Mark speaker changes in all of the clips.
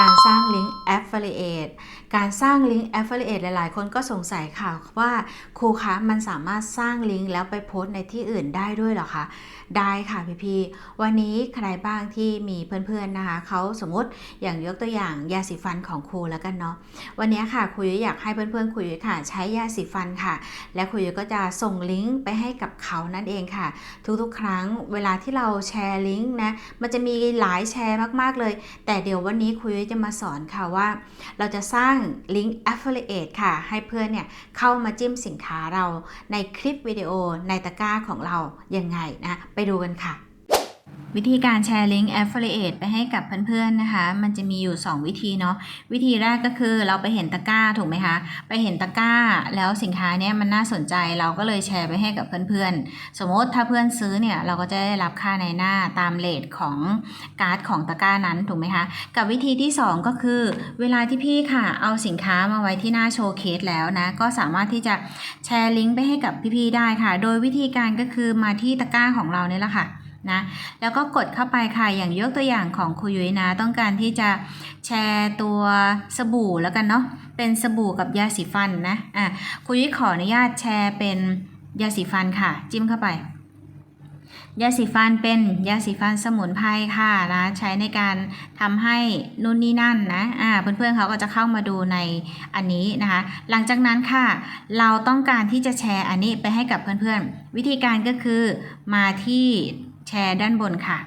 Speaker 1: การสร้างลิงก์ Affiliate การสร้างลิงก์ Affiliate หลาย ๆ คนก็สงสัยค่ะว่าครูคะมันสามารถสร้างลิงก์แล้วไปโพสในที่อื่นได้ด้วยหรอคะได้ค่ะพี่ๆวันนี้ใครบ้างที่มีเพื่อน ๆ นะคะเขาสมมติอย่างยกตัวอย่างยาสีฟันของครูแล้วกันเนาะวันนี้ค่ะครูอยากให้เพื่อน ๆครูยุ้ยค่ะ ใช้ยาสีฟันค่ะ และครูก็จะส่งลิงก์ไปให้กับเขานั่นเองค่ะ ทุกๆ ครั้งเวลาที่เราแชร์ลิงก์นะมันจะมีหลายแชร์มากๆเลย แต่เดี๋ยววันนี้ครูยุ้ยจะมาสอนค่ะว่า เราจะสร้างลิงก์ Affiliate ค่ะ ให้เพื่อนเนี่ยเข้ามาจิ้มสินค้าเราในคลิปวิดีโอในตะกร้าของเรายังไงนะ ไปดูกันค่ะ วิธีการแชร์ลิงก์ Affiliate ไปให้กับเพื่อนๆนะคะ มันจะมีอยู่ 2 วิธีเนาะวิธีแรกก็คือเราไปเห็นตะกร้าถูกไหมคะไปเห็นตะกร้าแล้วสินค้าเนี้ยมันน่าสนใจเราก็เลยแชร์ไปให้กับเพื่อนๆ สมมติถ้าเพื่อนซื้อเนี่ยเราก็จะได้รับค่าในหน้าตามเลทของการ์ดของตะกร้านั้นถูกไหมคะกับวิธีที่ 2 ก็คือ เวลาที่พี่ค่ะเอาสินค้ามาไว้ที่หน้าโชว์เคสแล้วนะก็สามารถที่จะแชร์ลิงก์ไปให้กับพี่ๆได้ค่ะ โดยวิธีการก็คือมาที่ตะกร้าของเราเนี่ยแหละค่ะ นะแล้วก็กดเข้าไปค่ะอย่างยกตัวอย่างของครูยุ้ยนะ ต้องการที่จะแชร์ตัวสบู่แล้วกันเนาะเป็นสบู่กับยาสีฟันนะอะครูยุ้ยขออนุญาตแชร์เป็นยาสีฟันค่ะ จิ้มเข้าไป ยาสีฟันเป็นยาสีฟันสมุนไพรค่ะนะใช้ในการทำให้นู่นนี่นั่นนะอ่าเพื่อนๆเขาก็จะเข้ามาดูในอันนี้นะคะ หลังจากนั้นค่ะ เราต้องการที่จะแชร์อันนี้ไปให้กับเพื่อนๆ วิธีการก็คือมาที่ แชร์ด้านบนค่ะ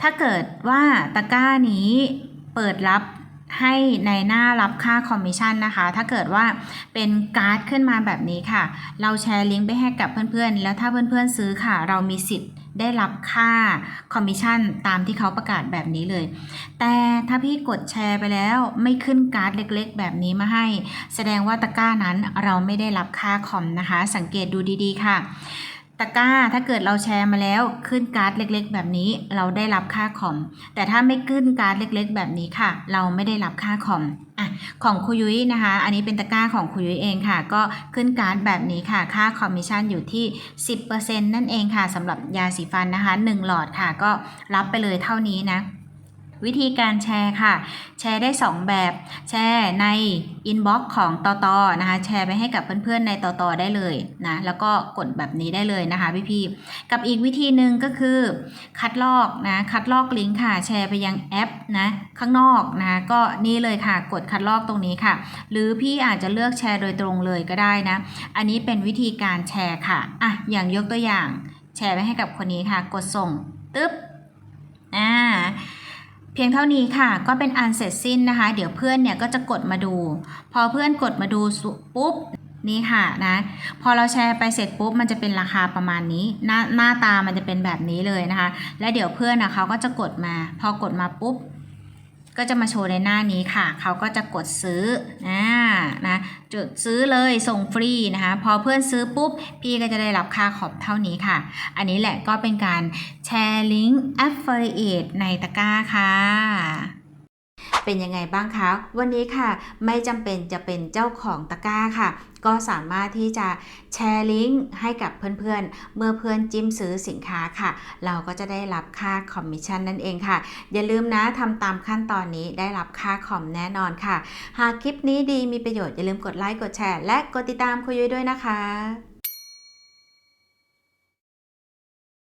Speaker 1: ถ้าเกิดว่าตะกร้านี้เปิดรับให้ในหน้ารับค่าคอมมิชชั่นนะคะ ถ้าเกิดว่าเป็นการ์ดขึ้นมาแบบนี้ค่ะ เราแชร์ลิงก์ไปให้กับเพื่อนๆ แล้วถ้าเพื่อนๆซื้อค่ะ เรามีสิทธิ์ได้รับค่าคอมมิชชั่นตามที่เขาประกาศแบบนี้เลย แต่ถ้าพี่กดแชร์ไปแล้วไม่ขึ้นการ์ดเล็กๆ แบบนี้มาให้ แสดงว่าตะกร้านั้นเราไม่ได้รับค่าคอมนะคะ สังเกตดูดีๆค่ะ ตะกร้าถ้าเกิดเราแชร์มาแล้วขึ้นการ์ดเล็กๆ แบบนี้เราได้รับค่าคอม แต่ถ้าไม่ขึ้นการ์ดเล็ก ๆ แบบนี้ค่ะ เราไม่ได้รับค่าคอมอะของคุยุ้ยนะคะ อันนี้เป็นตะกร้าของคุยุ้ยเองค่ะ ก็ขึ้นการ์ดแบบนี้ค่ะ ค่าคอมมิชชั่นอยู่ที่ 10%นั่นเองค่ะสำหรับยาสีฟันนะคะ 1 หลอดค่ะ ก็รับไปเลยเท่านี้นะ วิธีการแชร์ค่ะ แชร์ได้ 2 แบบ แชร์ในอินบ็อกซ์ของตอตอนะคะ แชร์ไปให้กับเพื่อนๆในตอตอได้เลยนะ แล้วก็กดแบบนี้ได้เลยนะคะพี่ๆกับอีกวิธีหนึ่งก็คือ คัดลอกนะ คัดลอกลิงก์ค่ะ แชร์ไปยังแอปนะข้างนอกนะ ก็นี่เลยค่ะ กดคัดลอกตรงนี้ค่ะ หรือพี่อาจจะเลือกแชร์โดยตรงเลยก็ได้นะ อันนี้เป็นวิธีการแชร์ค่ะ อะ อย่างยกตัวอย่าง แชร์ไปให้กับคนนี้ค่ะ กดส่งตึ๊บ อ่า เพียงเท่านี้ค่ะก็เป็นอันเสร็จสิ้นนะคะ เดี๋ยวเพื่อนเนี่ยก็จะกดมาดู พอเพื่อนกดมาดูปุ๊บนี่ค่ะนะพอเราแชร์ไปเสร็จปุ๊บมันจะเป็นราคาประมาณนี้ หน้าหน้าตามันจะเป็นแบบนี้เลยนะคะ และเดี๋ยวเพื่อนนะเขาก็จะกดมา พอกดมาปุ๊บ ก็จะมาโชว์ในหน้านี้ค่ะ เขาก็จะกดซื้ออ่านะ จุดซื้อเลยส่งฟรีนะคะพอเพื่อนซื้อปุ๊บ พี่ก็จะได้รับค่าขอบเท่านี้ค่ะ อันนี้แหละก็เป็นการแชร์ลิงก์ Affiliate ในตะกร้าค่ะ เป็นยังไงบ้างคะ วันนี้ค่ะ ไม่จำเป็นจะเป็นเจ้าของตะกร้าค่ะ ก็สามารถที่จะแชร์ลิงก์ให้กับเพื่อนๆ เมื่อเพื่อนจิ้มซื้อสินค้าค่ะ เราก็จะได้รับค่าคอมมิชชั่นนั่นเองค่ะ อย่าลืมนะทำตามขั้นตอนนี้ได้รับค่าคอมแน่นอนค่ะ หากคลิปนี้ดีมีประโยชน์อย่าลืมกดไลค์กดแชร์และกดติดตามคุยยุ้ยด้วยนะคะ